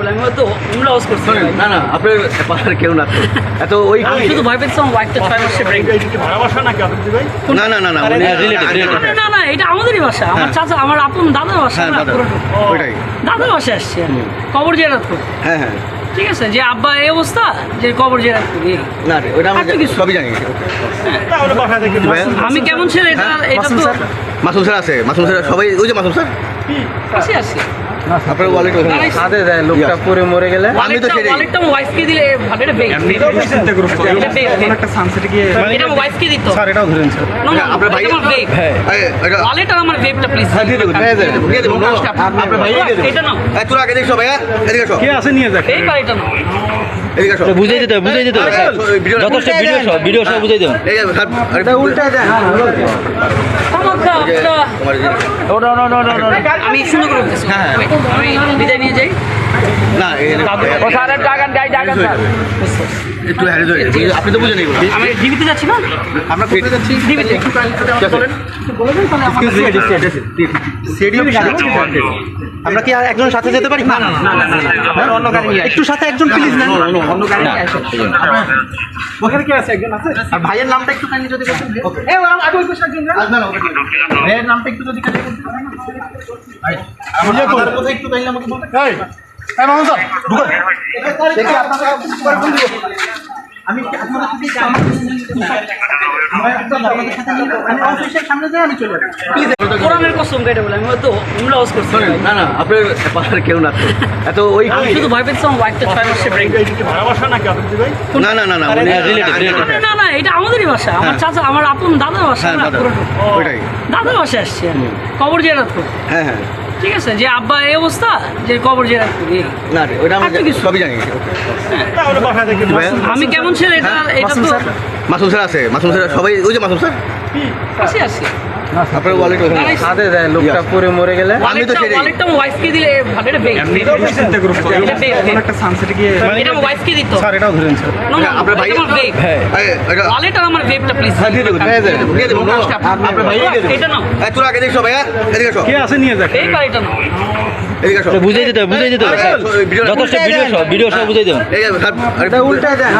বলে আমি হয়তো উমরা হাউস করছি। না না আপনার পাড়ার কেউ না। এত ওই আমি শুধু ভয় পেয়েছি আমার ওয়াইফটা ছয় মাসে ব্রেক না না না না। না না এটা আমাদেরই বাসা। আমার চাচা আমার আপন হ্যাঁ দাদা। ওইটাই। আসছি কবর হ্যাঁ হ্যাঁ। ঠিক আছে যে আব্বা এই অবস্থা যে কবর করি। না রে, ওটা আমি কিছু। সবই জানি। আমি কেমন ছেলে এটা হ্যাঁ, এটা তো মাসুম স্যার আছে মাসুম স্যার সবাই ওই যে মাসুম স্যার? আসি আসি। আপনার ওয়ালেট। সাথে দেয় লোকটা পরে মরে গেলে। আমি তো সেটাই। ওয়ালেটটা ওয়াইফকে দিলে ভালো এটা বেগ এটা বেগ একটা সানসেটে গিয়ে এটা ওয়াইফকে দিত। স্যার এটাও ধরেন স্যার না না আপনার ভাই- এটা- ওয়ালেট আর আমার বেগটা প্লিজ হ্যাঁ, দিয়ে দেবো, দিয়ে দেবো, দিয়ে দেবো, আপনার ভাইয়া দিয়ে দেবো। এটা নাও। এই, আগে দেখছ ভাইয়া এদিকে আসো। কে আছে নিয়ে যাক? এই আর নাও। এদিকে দিতে হবে, দিতে যথেষ্ট ভিডিও সহ ভিডিও সহ বুঝাই দেবেন এই যে, স্যার, আরে, উল্টায় দেন। তামাক্কা এই যে, আপনারা তোমার এই যে- আমি সুন্দর করে হ্যাঁ, হ্যাঁ। আমি বিদায় নিয়ে যাই। না, একটু বুঝে- আপনি তো ডিবিতে যাচ্ছি না আমরা কোথায় যাচ্ছি? ডিবিতে বলেন। আমরা কি আর একজন সাথে যেতে পারি না অন্য গাড়ি একটু সাথে একজন প্লিজ না অন্য গাড়ি ওখানে কি আছে একজন আছে আর ভাইয়ের নামটা একটু কাইন্ডলি যদি বলতেন এ আগে ওই একজন। ভাইয়ের নামটা একটু যদি কাইন্ডলি বলতেন আমার আমার কথা একটু কাইন্ডলি আমাকে বলতে। ফোন দিব আমি আপনাদের সাথে আমরা একদম আমাদের সাথে নিয়ে যাব। আমি অফিসের সামনে যাই আমি চলে যাব প্লিজ কোরআনের কসম কেটে বলে আমি হয়তো উমরা হাউস করছি। না না আপনার পাড়ার কেউ না। এত ওই আমি শুধু ভয় পেয়েছি আমার ওয়াইফটা ছয় মাসে ব্রেক না না না না উনি relative, relative। না না এটা আমাদেরই বাসা আমার হ্যাঁ। চাচা আমার আপন দাদার বাসা হ্যাঁ দাদা। ওইটাই। দাদার বাসায় আসছি আমি। কবর করি হ্যাঁ হ্যাঁ। ঠিক আছে যে আব্বা এই অবস্থা যে কবর যে না রে, ওটা আমি কিছু। সবই জানি। আমি কেমন ছেলে এটা হ্যাঁ, এটা তো মাসুম স্যার আছে মাসুম স্যার সবাই ওই যে মাসুম স্যার। আছে আসি আপনার ওয়ালেট ওখানে আছে। দেয় লোকটা পরে মরে গেলে। আমি তো সেটাই। ওয়ালেটটা ওয়াইফকে দিলে ভালো এটা একটা সানসেটে গিয়ে এটা ওয়াইফকে দিত স্যার এটাও ধরেন স্যার আপনার ভাই- হ্যাঁ ওয়ালেট আর আমার বেগটা প্লিজ হ্যাঁ, দিয়ে দেবো, দিয়ে দেবো, দিয়ে দেবো, আপনার ভাইয়া দিয়ে দেবো। এটা নাও। এই, তোরা আগে দেখছ ভাইয়া এদিকে এসো কে আছে নিয়ে যাক? এই এটা নাও। বুঝাই দিতে হবে, বুঝাই দিতে হবে, ভিডিও- যথেষ্ট ভিডিও সহ ভিডিও সহ বুঝাই দেবেন এই যে, স্যার, আরে, উল্টায় দেন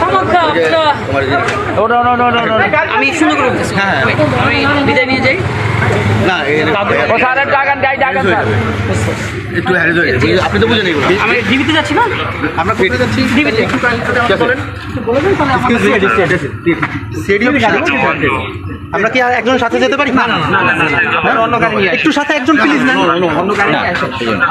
তামাক্কা এই যে, আপনারা তোমার এই যে- আমি সুন্দর করে হ্যাঁ, আমি বিদায় নিয়ে যাই। না, একটু হ্যারে ধরে, আপনি তো বুঝেন এগুলো। আমি ডিবিতে যাচ্ছি না? আমরা কোথায় যাচ্ছি? ডিবিতে। বলেন। আমরা কি আর একজন সাথে যেতে পারি না না না অন্য গাড়ি নিয়ে একটু সাথে একজন প্লিজ না অন্য গাড়ি